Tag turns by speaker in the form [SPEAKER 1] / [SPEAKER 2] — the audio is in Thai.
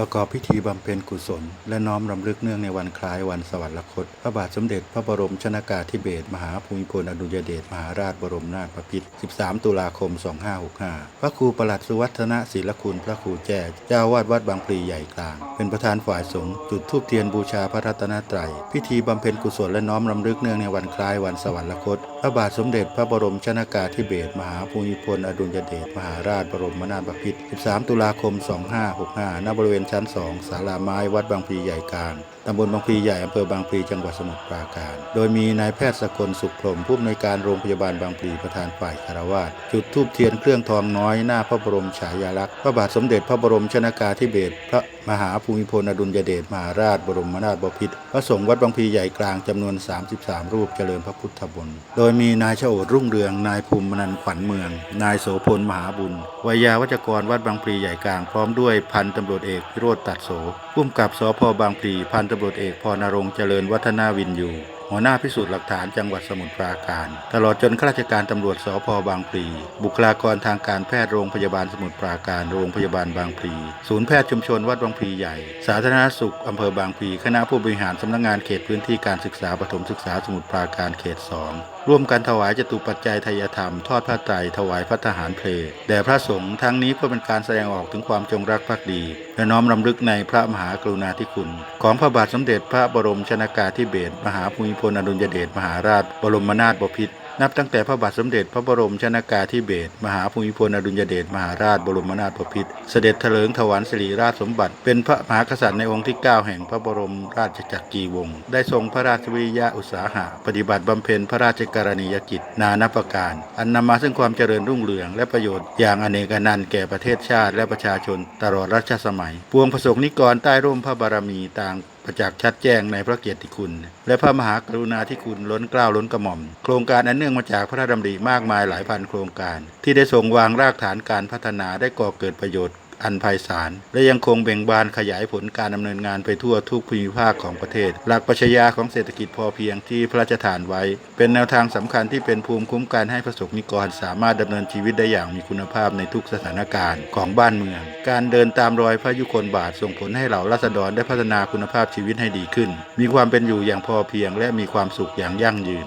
[SPEAKER 1] ประกอบพิธีบำเพ็ญกุศล และน้อมรำลึกเนื่องในวันคล้ายวันสวรรคต พระบาทสมเด็จพระบรมชนากาธิเบศรมหาภูมิพลอดุลยเดชมหาราชบรมนาถบพิตร 13 ตุลาคม 2565 พระครูประหลัดสุวัฒนศิลคุณพระครูแจ้เจ้าวาดวัดบางพลีใหญ่กลาง เป็นประธานฝ่ายสงฆ์จุดธูปเทียนบูชาพระรัตนตรัย พิธีบำเพ็ญกุศลและน้อมรำลึกเนื่องในวันคล้ายวันสวรรคต พระบาทสมเด็จพระบรมชนากาธิเบศรมหาภูมิพลอดุลยเดชมหาราชบรมนาถบพิตร 13 ตุลาคม 2565 ณ บริเวณชั้นสองศาลาไม้วัดบางพลีใหญ่กลางตำบลบางพลีใหญ่อำเภอบางพลีจังหวัดสมุทรปราการ โดยมีนายแพทย์สกลสุขพรหมผู้อำนวยการโรงพยาบาลบางพลีประธานฝ่ายคารวาสจุดทูบเทียนเครื่องทองน้อยหน้าพระบรมฉายาลักษณ์พระบาทสมเด็จพระบรมชนากาธิเบศรพระ มหาภูมิพลอดุลยเดชมหาราชบรมนาถบพิตรพระสงฆ์วัดบางพลีใหญ่กลางจำนวน 33 รูปเจริญพระพุทธบนโดยมีนายชโอดรุ่งเรือง นายภูมินันขวัญเมือง นายโสพลมหาบุญวายาวัจกรวัดบางพลีใหญ่กลางพร้อมด้วยพันตำรวจเอกพิโรธตัดโสผู้กำกับสพบางพลีพันตำรวจเอกพรนรงเจริญวัฒนาวินอยู่ หัวหน้าพิสูจน์หลักฐานจังหวัดสมุทรปราการ ตลอดจนข้าราชการตำรวจสพบางพลี บุคลากรทางการแพทย์โรงพยาบาลสมุทรปราการ โรงพยาบาลบางพลี ศูนย์แพทย์ชุมชนวัดบางพลีใหญ่ สาธารณสุขอำเภอบางพลี คณะผู้บริหารสำนักงานเขตพื้นที่การศึกษาปฐมศึกษาสมุทรปราการเขต 2 ร่วมกันถวายจตุปัจจัยทายธรรม ทอดพระไตรถวายพระทหารเพลงแด่พระสงฆ์ทั้งนี้เพื่อเป็นการแสดงออกถึงความจงรักภักดี และน้อมรำลึกในพระมหากรุณาธิคุณ ของพระบาทสมเด็จพระบรมชนากาธิเบศรมหาภูมิพลอดุลยเดชมหาราช บรมนาถบพิตร นับตั้งแต่พระบาทสมเด็จพระบรมชนากาธิเบศรมหาภูมิพลอดุลยเดชมหาราชบรมนาถบพิตรเสด็จเถลิงถวายสิริราชสมบัติ เป็นพระมหากษัตริย์ในองค์ที่ 9 แห่งพระบรมราชจักรีวงศ์ได้ทรงพระราชวิริยะอุตสาหะ ปฏิบัติบำเพ็ญพระราชกรณียกิจ นานับประการ อันนำมาซึ่งความเจริญรุ่งเรือง และประโยชน์อย่างอเนกอนันต์แก่ประเทศชาติและประชาชน ตลอดรัชสมัย ปวงประสงค์นิกรใต้ร่มพระบารมีต่าง ประจักษ์ชัดแจ้งในพระเกียรติคุณ และพระมหากรุณาธิคุณล้นเกล้าล้นกระหม่อม โครงการอันเนื่องมาจากพระราชดำริมากมายหลายพันโครงการ ที่ได้ทรงวางรากฐานการพัฒนาได้ก่อเกิดประโยชน์ อันไพศาลและยังคงเบ่งบานขยายผลการดำเนินงานไปทั่วทุกภูมิภาคของประเทศ หลักปรัชญาของเศรษฐกิจพอเพียงที่พระราชทานไว้ เป็นแนวทางสำคัญที่เป็นภูมิคุ้มกันให้ประสบนิกรสามารถดำเนินชีวิตได้อย่างมีคุณภาพในทุกสถานการณ์ของบ้านเมือง การเดินตามรอยพระยุคลบาทส่งผลให้เหล่าราษฎรได้พัฒนาคุณภาพชีวิตให้ดีขึ้น มีความเป็นอยู่อย่างพอเพียงและมีความสุขอย่างยั่งยืน